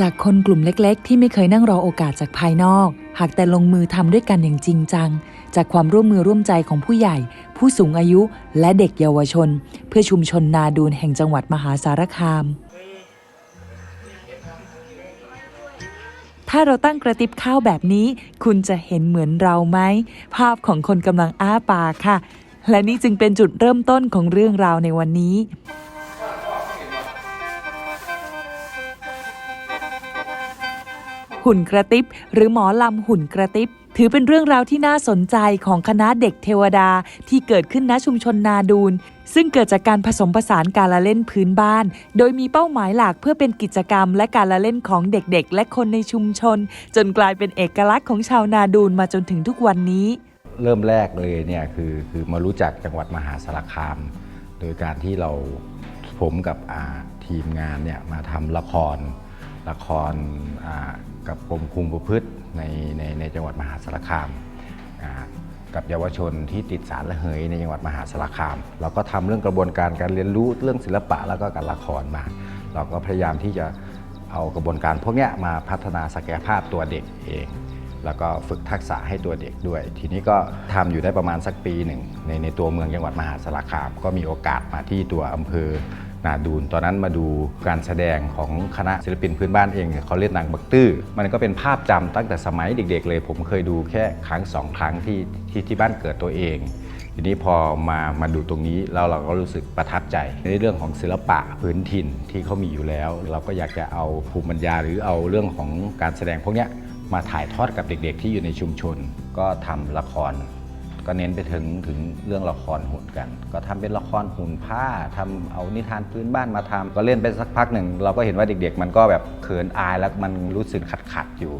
จากคนกลุ่มเล็กๆ ที่ไม่เคยนั่งรอโอกาสจากภายนอก หากแต่ลงมือทำด้วยกันอย่างจริงจัง จากความร่วมมือร่วมใจของผู้ใหญ่ ผู้สูงอายุและเด็กเยาวชน เพื่อชุมชนนาดูนแห่งจังหวัดมหาสารคาม ถ้าเราตั้งกระติบข้าวแบบนี้ คุณจะเห็นเหมือนเราไหม ภาพของคนกำลังอ้าปากค่ะ และนี่จึงเป็นจุดเริ่มต้นของเรื่องราวในวันนี้ หุ่นกระติบหรือหมอลำหุ่นกระติบถือเป็นเรื่องราวที่น่าสนใจของคณะเด็กเทวดาที่เกิดขึ้นณชุมชนนาดูน ซึ่งเกิดจากการผสมผสานการละเล่นพื้นบ้าน โดยมีเป้าหมายหลักเพื่อเป็นกิจกรรม และการละเล่นของเด็กๆ และคนในชุมชน จนกลายเป็นเอกลักษณ์ของชาวนาดูนมาจนถึงทุกวันนี้ เริ่มแรกเลยเนี่ยคือคือมารู้จักจังหวัดมหาสารคาม โดยการที่เราผมกับทีมงานเนี่ยมาทำละครละคร กับกรมคุมประพฤติในในในจังหวัดมหาสารคามกับเยาวชนที่ติดสารละเหยในจังหวัดมหาสารคาม เราก็ทำเรื่องกระบวนการการเรียนรู้เรื่องศิลปะแล้วก็การละครมา เราก็พยายามที่จะเอากระบวนการพวกนี้มาพัฒนาศักยภาพตัวเด็กเอง แล้วก็ฝึกทักษะให้ตัวเด็กด้วย ทีนี้ก็ทำอยู่ได้ประมาณสักปีหนึ่งในในตัวเมืองจังหวัดมหาสารคาม ก็มีโอกาสมาที่ตัวอำเภอ นาดูนตอนนั้นมาดูการแสดงของคณะศิลปินพื้นบ้านเองเขาเล่นนางบักตื้อมันก็เป็นภาพจำตั้งแต่สมัยเด็ก ๆ เลย ผมเคยดูแค่ครั้งสองครั้งที่ที่ที่บ้านเกิดตัวเองทีนี้พอมามาดูตรงนี้แล้วเราก็รู้สึกประทับใจ ในเรื่องของศิลปะพื้นถิ่นที่เขามีอยู่แล้ว เราก็อยากจะเอาภูมิปัญญาหรือเอาเรื่องของการแสดงพวกนี้มาถ่ายทอดกับเด็กๆ ที่อยู่ในชุมชน ก็ทำละคร ก็เน้นไปถึงถึงเรื่องละครหุ่นกัน ก็ทำเป็นละครหุ่นผ้าทำเอานิทานพื้นบ้านมาทำก็เล่นไปสักพักหนึ่ง เราก็เห็นว่าเด็ก ๆ มันก็แบบเขินอายแล้วมันรู้สึกขัดๆอยู่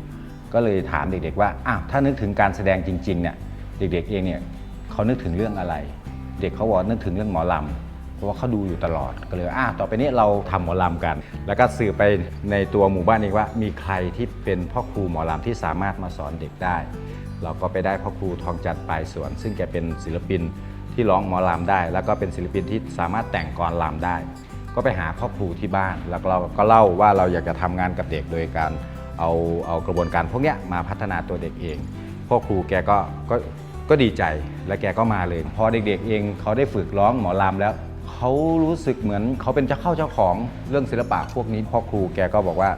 ก็เลยถามเด็ก ๆ ว่าอ้าวถ้านึกถึงการแสดงจริงๆเนี่ยเด็ก ๆ เองเนี่ยเขานึกถึงเรื่องอะไร เด็กเขาบอกนึกถึงเรื่องหมอลำเพราะว่าเขาดูอยู่ตลอดก็เลยว่าอะต่อไปนี้เราทำหมอลำกัน แล้วก็สื่อไปในตัวหมู่บ้านเองว่า มีใครที่เป็นพ่อครูหมอลำที่สามารถมาสอนเด็กได้ เราก็ไปได้พ่อครูทองจันทร์ปลายสวน ซึ่งแกเป็นศิลปินที่ร้องหมอลำได้ แล้วก็เป็นศิลปินที่สามารถแต่งกลอนลำได้ ก็ไปหาพ่อครูที่บ้าน แล้วเราก็เล่าว่าเราอยากจะทำงานกับเด็กโดยการเอาเอากระบวนการพวกนี้มาพัฒนาตัวเด็กเอง พ่อครูแกก็ก็ก็ดีใจและแกก็มาเลย พอเด็กๆเองเขาได้ฝึกร้องหมอลำแล้วเขารู้สึกเหมือนเขาเป็นเจ้าเข้าเจ้าของเรื่องศิลปะพวกนี้พ่อครูแกก็บอกว่า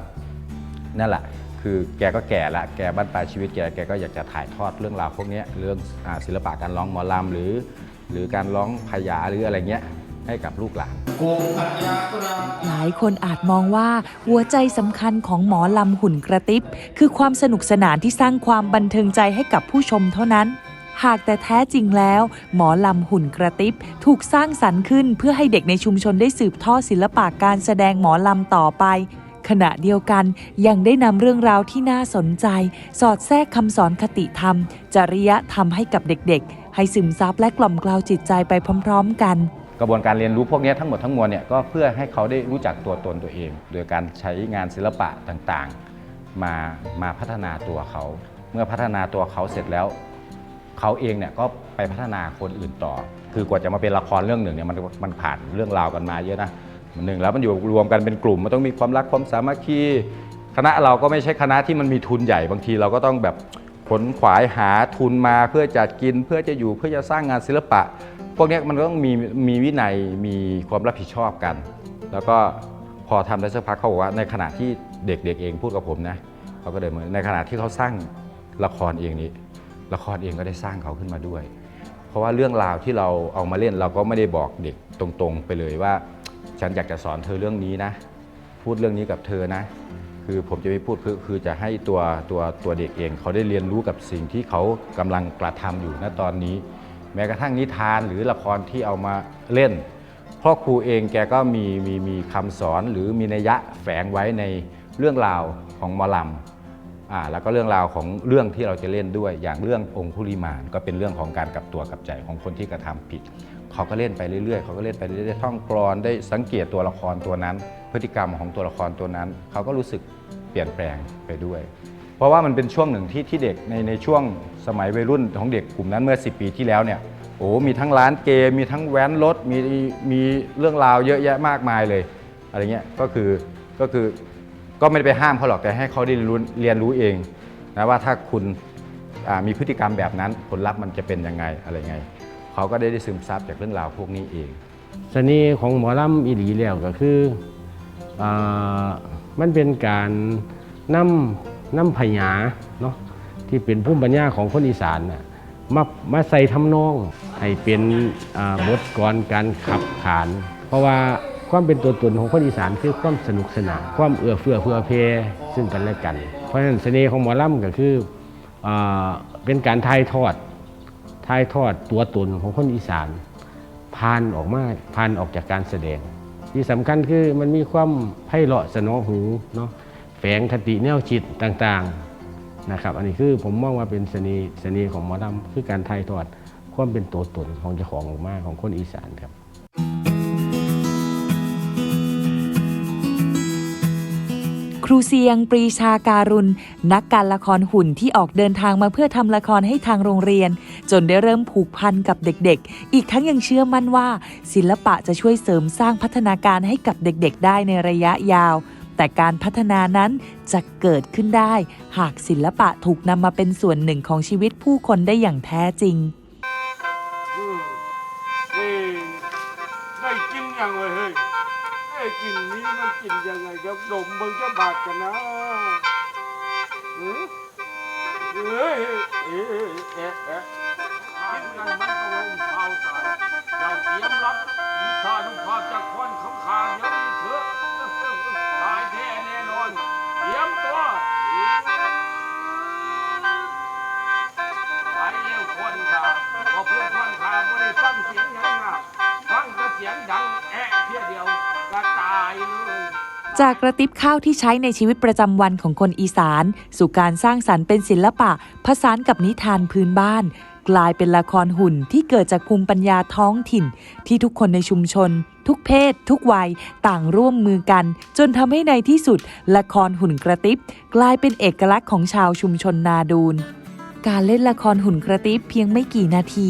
นั่นแหละ คือแกก็แก่ละแกบ้านปลายชีวิตแกแกก็อยากจะถ่ายทอดเรื่องราวพวกเนี้ยเรื่องอาศิลปะการร้องหมอลำหรือ หรือการร้องพยาหรืออะไรเงี้ยให้กับลูกหลานหลายคนอาจมองว่าหัวใจสำคัญของหมอลำหุ่นกระติบคือความสนุกสนานที่สร้างความบันเทิงใจให้กับผู้ชมเท่านั้น หากแต่แท้จริงแล้ว หมอลำหุ่นกระติบถูกสร้างสรรค์ขึ้นเพื่อให้เด็กในชุมชนได้สืบทอดศิลปะการแสดงหมอลำต่อไป ขณะเดียวกันยังได้นำเรื่องราวที่น่าสนใจ สอดแทรกคำสอนคติธรรม จริยธรรมให้กับเด็กๆ ให้ซึมซับและกล่อมกล่าวจิตใจไปพร้อม ๆ กัน กระบวนการเรียนรู้พวกนี้ทั้งหมดทั้งมวลเนี่ยก็เพื่อให้เขาได้รู้จักตัวตนตัวเอง โดยการใช้งานศิลปะต่างๆ มามาพัฒนาตัวเขา เมื่อพัฒนาตัวเขาเสร็จแล้ว เขาเองเนี่ยก็ไปพัฒนาคนอื่นต่อ คือกว่าจะมาเป็นละครเรื่องหนึ่งเนี่ยมันมันผ่านเรื่องราวกันมาเยอะนะ หนึ่งแล้วมันอยู่รวมกันเป็นกลุ่ม มันต้องมีความรักความสามัคคีคณะเราก็ไม่ใช่คณะที่มันมีทุนใหญ่บางทีเราก็ต้องแบบขนขวายหาทุนมาเพื่อจัดกินเพื่อจะอยู่เพื่อจะสร้างงานศิลปะ พวกนี้มันก็ต้องมีมีวินัยมีความรับผิดชอบกัน แล้วก็พอทำได้สักพักเขาบอกว่าในขณะที่เด็กๆเองพูดกับผมนะเขาก็เดินมาในขณะที่เขาสร้างละครเองนี้ ละครเองก็ได้สร้างเขาขึ้นมาด้วย เพราะว่าเรื่องราวที่เราเอามาเล่นเราก็ไม่ได้บอกเด็กตรงๆ ไปเลยว่า ฉันอยากจะสอนเธอเรื่องนี้นะ พูดเรื่องนี้กับเธอนะ คือผมจะไม่พูดคือคือจะให้ตัวตัวตัวเด็กเอง เขาได้เรียนรู้กับสิ่งที่เขากำลังกระทำอยู่ณตอนนี้ แม้กระทั่งนิทานหรือละครที่เอามาเล่นพ่อครูเองแกก็มีมีมีคำสอนหรือมีนัยยะแฝงไว้ในเรื่องราวของมอลำอ่าแล้วก็เรื่องราวของเรื่องที่เราจะเล่นด้วย อย่างเรื่ององคุลิมานก็เป็นเรื่องของการกลับตัวกลับใจของคนที่กระทำผิด เขาก็เล่นไปเรื่อยๆเขาก็เล่นไปเรื่อยๆท่องกรอนได้สังเกตตัวละครตัวนั้น พฤติกรรมของตัวละครตัวนั้น เขาก็รู้สึกเปลี่ยนแปลงไปด้วย เพราะว่ามันเป็นช่วงหนึ่งที่ที่เด็กในในช่วงสมัยวัยรุ่นของเด็กกลุ่มนั้นเมื่อ 10 ปีที่แล้วเนี่ยโอ้มีทั้งร้านเกมมีทั้งแว้นรถมีมีเรื่องราวเยอะแยะมากมายเลยอะไรเงี้ยก็คือก็คือก็ไม่ได้ไปห้ามเขาหรอกแต่ให้เขาได้รู้เรียนรู้เองนะว่าถ้าคุณมีพฤติกรรมแบบนั้นผลลัพธ์มันจะเป็นยังไงอะไรไง เขาก็ได้ได้ซึมซับจากเรื่องราวพวกนี้เองเสน่ห์ของหมอลำอีหลีแล้วก็คืออมันเป็นการนำนำพญาเนาะที่เป็นภูมิปัญญาของคนอีสานน่ะมามาใส่ทำนอง ให้เป็นบทกรการขับขาน เพราะว่าความเป็นตัวตนของคนอีสานคือความสนุกสนานความเอื้อเฟื้อเพื่อเพซึ่งกันและกัน เพราะฉะนั้นเสน่ห์ของหมอลำก็คืออเป็นการถ่ายทอด ถ่ายทอดตัวตนของคนอีสานพานออกมาพานออกจากการแสดง ที่สำคัญคือมันมีความไพเราะสนอหูเนาะแฝงคติแนวจิตต่างๆนะครับ อันนี้คือผมมองว่าเป็นเสน่ห์เสน่ห์ของหมอลำคือการถ่ายทอดความเป็นตัวตนของเจ้าของออกมาของคนอีสานครับ ครูเซียง ปรีชาการุณ นักการละครหุ่นที่ออกเดินทางมาเพื่อทำละครให้ทางโรงเรียน จนได้เริ่มผูกพันกับเด็กๆ อีกทั้งยังเชื่อมั่นว่า ศิลปะจะช่วยเสริมสร้างพัฒนาการให้กับเด็กๆ ได้ในระยะยาว แต่การพัฒนานั้นจะเกิดขึ้นได้ หากศิลปะถูกนำมาเป็นส่วนหนึ่งของชีวิตผู้คนได้อย่างแท้จริงได้กินยังเว้ยเฮ้ย ได้กินนี้มันกลิ่นยังไงครับดมมึงจะบาดกันนะเอ้ยเอ้ยเอ๊ะเอ๊ะกินกันมันก็ลงเท้าตายเราเตรียมรับมีชานุภาพจากควันขำคางยังมีเถอะตายแท้แน่นอนเตรียมตัว จากกระติบข้าวที่ใช้ในชีวิตประจำวันของคนอีสาน สู่การสร้างสรรค์เป็นศิลปะ ผสานกับนิทานพื้นบ้าน กลายเป็นละครหุ่นที่เกิดจากภูมิปัญญาท้องถิ่น ที่ทุกคนในชุมชน ทุกเพศ ทุกวัย ต่างร่วมมือกัน จนทำให้ในที่สุด ละครหุ่นกระติบกลายเป็นเอกลักษณ์ของชาวชุมชนนาดูนการเล่นละครหุ่นกระติบเพียงไม่กี่นาที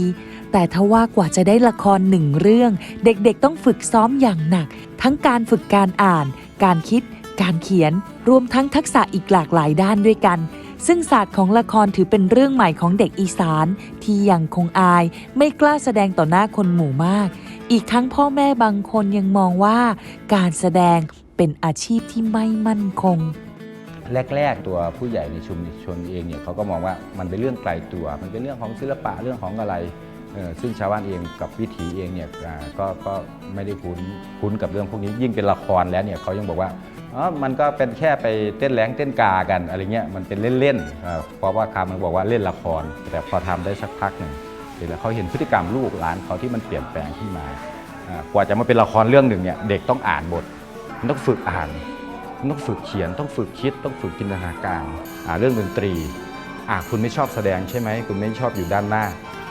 แต่ทว่ากว่าจะได้ละครหนึ่งเรื่อง เด็กๆต้องฝึกซ้อมอย่างหนัก ทั้งการฝึกการอ่าน การคิด การเขียน รวมทั้งทักษะอีกหลากหลายด้านด้วยกัน ซึ่งศาสตร์ของละครถือเป็นเรื่องใหม่ของเด็กอีสาน ที่ยังคงอาย ไม่กล้าแสดงต่อหน้าคนหมู่มาก อีกทั้งพ่อแม่บางคนยังมองว่าการแสดงเป็นอาชีพที่ไม่มั่นคง แรก ๆ ตัวผู้ใหญ่ในชุมชนเองเนี่ยเขาก็มองว่ามันเป็นเรื่องไกลตัว มันเป็นเรื่องของศิลปะเรื่องของอะไร ซึ่งชาวบ้านเองกับวิถีเองเนี่ยก็ก็ไม่ได้คุ้นคุ้นกับเรื่องพวกนี้ยิ่งเป็นละครแล้วเนี่ยเขายังบอกว่าอ๋อมันก็เป็นแค่ไปเต้นแรงเต้นกากันอะไรเงี้ยมันเป็นเล่นๆเพราะว่าคำมันบอกว่าเล่นละคร แต่พอทำได้สักพักหนึ่งเดี๋ยวเขาเห็นพฤติกรรมลูกหลานเขาที่มันเปลี่ยนแปลงขึ้นมากว่าจะมาเป็นละครเรื่องหนึ่งเนี่ยเด็กต้องอ่านบทต้องฝึกอ่านต้องฝึกเขียนต้องฝึกคิด ต้องฝึกจินตนาการเรื่องดนตรีคุณไม่ชอบแสดงใช่ไหมคุณไม่ชอบอยู่ด้านหน้า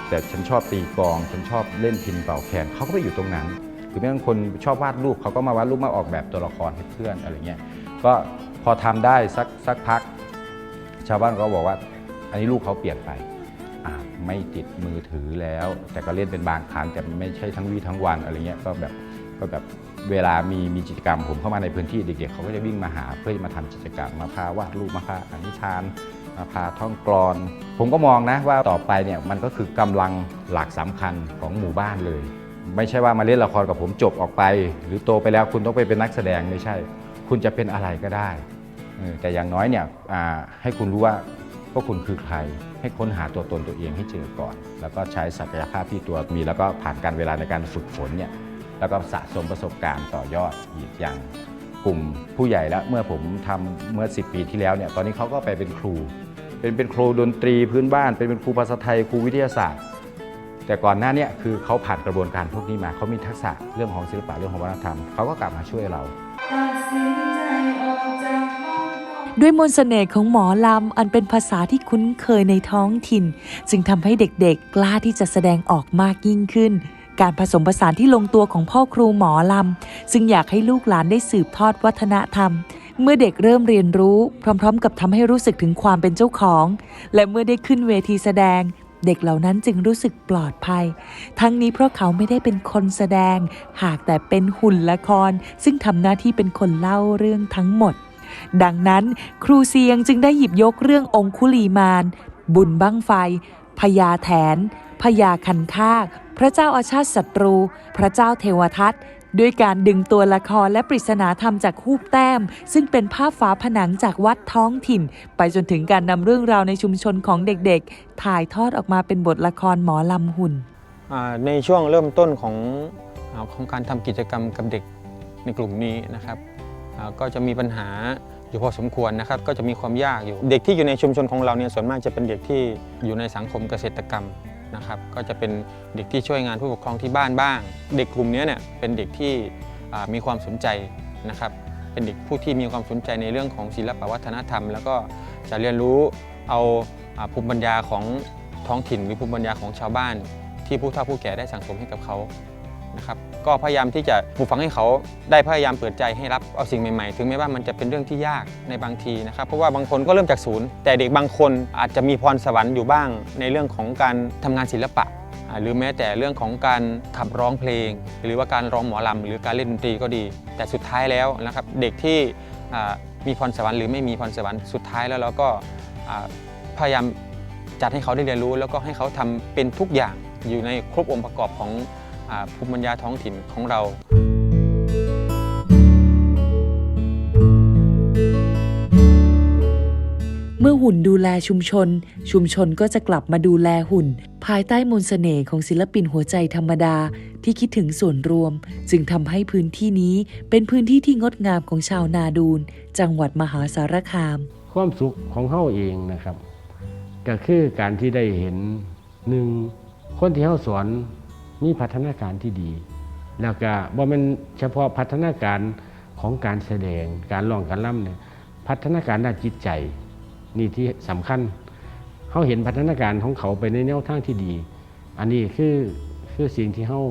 แต่ฉันชอบตีกอง ฉันชอบเล่นพินเป่าแคนเขาก็ไปอยู่ตรงนั้น หรือแม้บางคนชอบวาดรูปเขาก็มาวาดรูปมาออกแบบตัวละครให้เพื่อนอะไรเงี้ยก็พอทำได้สักสักพัก ชาวบ้านก็บอกว่า อันนี้ลูกเขาเปลี่ยนไปไม่ติดมือถือแล้ว แต่ก็เล่นเป็นบางครั้งแต่ไม่ใช่ทั้งวี่ทั้งวันอะไรเงี้ยก็แบบก็แบบเวลามีมีกิจกรรมผมเข้ามาในพื้นที่เด็กๆเขาก็จะวิ่งมาหาเพื่อมาทำกิจกรรมมาพาวาดรูปมาพาอนิทาน มาพาท่องกรอน ผมก็มองนะว่าต่อไปเนี่ยมันก็คือกำลังหลักสำคัญของหมู่บ้านเลย ไม่ใช่ว่ามาเล่นละครกับผมจบออกไป หรือโตไปแล้วคุณต้องไปเป็นนักแสดงไม่ใช่ คุณจะเป็นอะไรก็ได้แต่อย่างน้อยเนี่ยให้คุณรู้ว่าว่าคุณคือใคร ให้ค้นหาตัวตนตัวเองให้เจอก่อน แล้วก็ใช้ศักยภาพที่ตัวมี แล้วก็ผ่านการเวลาในการฝึกฝนเนี่ยแล้วก็สะสมประสบการณ์ต่อยอดอีกอย่างกลุ่มผู้ใหญ่แล้วเมื่อผมทำเมื่อ 10 ปีที่แล้วเนี่ยตอนนี้เขาก็ไปเป็นครู เป็นเป็นครูดนตรีพื้นบ้าน เป็นเป็นครูภาษาไทยครูวิทยาศาสตร์ แต่ก่อนหน้านี้คือเขาผ่านกระบวนการพวกนี้มาเขามีทักษะเรื่องของศิลปะเรื่องของวัฒนธรรมเขาก็กลับมาช่วยเราด้วยมนต์เสน่ห์ของหมอลำ อันเป็นภาษาที่คุ้นเคยในท้องถิ่น จึงทำให้เด็กๆ กล้าที่จะแสดงออกมากยิ่งขึ้น การผสมผสานที่ลงตัวของพ่อครูหมอลำ ซึ่งอยากให้ลูกหลานได้สืบทอดวัฒนธรรม เมื่อเด็กเริ่มเรียนรู้พร้อม ๆ กับทำให้รู้สึกถึงความเป็นเจ้าของ และเมื่อได้ขึ้นเวทีแสดง เด็กเหล่านั้นจึงรู้สึกปลอดภัย ทั้งนี้เพราะเขาไม่ได้เป็นคนแสดง หากแต่เป็นหุ่นละคร ซึ่งทำหน้าที่เป็นคนเล่าเรื่องทั้งหมด ดังนั้น ครูเซียงจึงได้หยิบยกเรื่ององคุลีมาน บุญบั้งไฟพญาแถนพญาคันคาก พระเจ้าอาชาติศัตรู พระเจ้าเทวทัต ด้วยการดึงตัวละครและปริศนาธรรมจากคูบแต้ม ซึ่งเป็นภาพฝาผนังจากวัดท้องถิ่น ไปจนถึงการนำเรื่องราวในชุมชนของเด็กๆ ถ่ายทอดออกมาเป็นบทละครหมอลำหุ่น อ่าในช่วงเริ่มต้นของอาของการทำกิจกรรมกับเด็กในกลุ่มนี้นะครับอ่าก็จะมีปัญหาอยู่พอสมควรนะครับ ก็จะมีความยากอยู่ เด็กที่อยู่ในชุมชนของเราเนี่ยส่วนมากจะเป็นเด็กที่อยู่ในสังคมเกษตรกรรม นะครับก็จะเป็นเด็กที่ช่วยงานผู้ปกครองที่บ้านบ้าง เด็กกลุ่มนี้เนี่ยเป็นเด็กที่มีความสนใจนะครับเป็นเด็กผู้ที่มีความสนใจในเรื่องของศิลปวัฒนธรรม แล้วก็จะเรียนรู้เอาอ่าภูมิปัญญาของท้องถิ่นหรือภูมิปัญญาของชาวบ้าน ที่ผู้เฒ่าผู้แก่ได้สั่งสมให้กับเขา นะครับก็พยายามที่จะปลูกฝังให้เขาได้พยายามเปิดใจให้รับเอาสิ่งใหม่ๆ ถึงแม้ว่ามันจะเป็นเรื่องที่ยากในบางทีนะครับเพราะว่าบางคนก็เริ่มจากศูนย์ แต่เด็กบางคนอาจจะมีพรสวรรค์อยู่บ้าง ในเรื่องของการทำงานศิลปะหรือแม้แต่เรื่องของการขับร้องเพลง หรือว่าการร้องหมอลำหรือการเล่นดนตรีก็ดี แต่สุดท้ายแล้วนะครับเด็กที่มีพรสวรรค์หรือไม่มีพรสวรรค์สุดท้ายแล้วเราก็พยายามจัดให้เขาได้เรียนรู้ แล้วก็ให้เขาทำเป็นทุกอย่างอยู่ในครบองค์ประกอบของ ภูมิปัญญาท้องถิ่นของเราเมื่อหุ่นดูแลชุมชน ชุมชนก็จะกลับมาดูแลหุ่น ภายใต้มนต์เสน่ห์ของศิลปินหัวใจธรรมดาที่คิดถึงส่วนรวม จึงทำให้พื้นที่นี้เป็นพื้นที่ที่งดงามของชาวนาดูน จังหวัดมหาสารคาม ความสุขของเฮาเองนะครับ ก็คือการที่ได้เห็นหนึ่งคนที่เฮาสอน มีพัฒนาการที่ดี แล้วก็บ่แม่นเฉพาะพัฒนาการของการแสดง การร้องการล่ำเนี่ยพัฒนาการด้านจิตใจนี่ที่สำคัญเฮาเห็นพัฒนาการของเขาไปในแนวทางที่ดี อันนี้คือคือสิ่งที่เฮา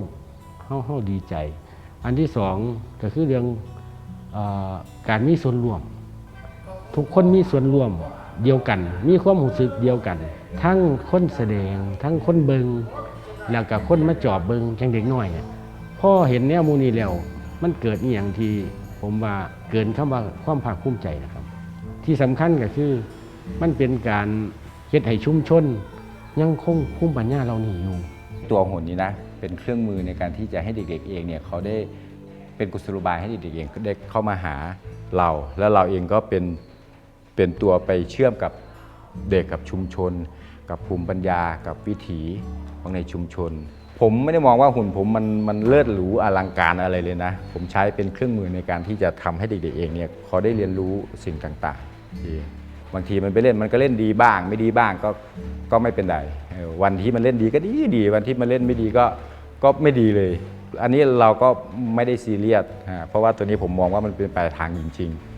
เฮาเฮาดีใจ อันที่สองก็คือเรื่องอการมีส่วนร่วม ทุกคนมีส่วนร่วมเดียวกัน มีความรู้สึกเดียวกัน ทั้งคนแสดง ทั้งคนเบิง แล้วก็คนมาจอบเบิงจังเด็กน้อยเนี่ยพ่อเห็นแนวมูนี้แล้ว มันเกิดอหย่างที่ผมว่าเกินคำว่าความภาคภูมิใจนะครับ ที่สำคัญก็คือมันเป็นการเฮ็ดให้ชุมชน ยังคงภูมิปัญญาเรานี่อยู่ ตัวหุ่นนี้นะ เป็นเครื่องมือในการที่จะให้เด็ก ๆ เองเนี่ยเขาได้เป็นกุศโลบายให้เด็กๆเองได้เข้ามาหาเรา แล้วเราเองก็เป็นเป็นตัวไปเชื่อมกับเด็กกับชุมชน กับภูมิปัญญากับวิถีของในชุมชน ผมไม่ได้มองว่าหุ่นผมมันมันเลิศหรูอลังการอะไรเลยนะ ผมใช้เป็นเครื่องมือในการที่จะทำให้เด็กๆเองเนี่ยเขาได้เรียนรู้สิ่งต่างๆที่บางทีมันไปเล่นมันก็เล่นดีบ้าง ไม่ดีบ้างก็ก็ไม่เป็นไรวันที่มันเล่นดีก็ดีดี วันที่มันเล่นไม่ดีก็ก็ไม่ดีเลย อันนี้เราก็ไม่ได้ซีเรียสฮะเพราะว่าตัวนี้ผมมองว่ามันเป็นปลายทางจริง ๆ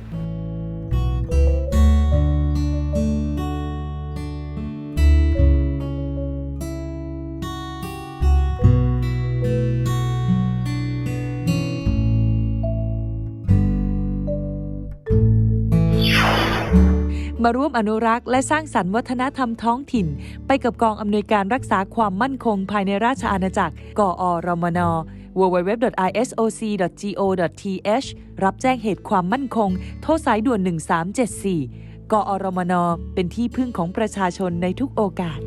มาร่วมอนุรักษ์และสร้างสรรค์วัฒนธรรมท้องถิ่น ไปกับกองอำนวยการรักษาความมั่นคงภายในราชอาณาจักร กอรมน www.isoc.go.th รับแจ้งเหตุความมั่นคง โทรสายด่วน 1374 กอรมน เป็นที่พึ่งของประชาชนในทุกโอกาส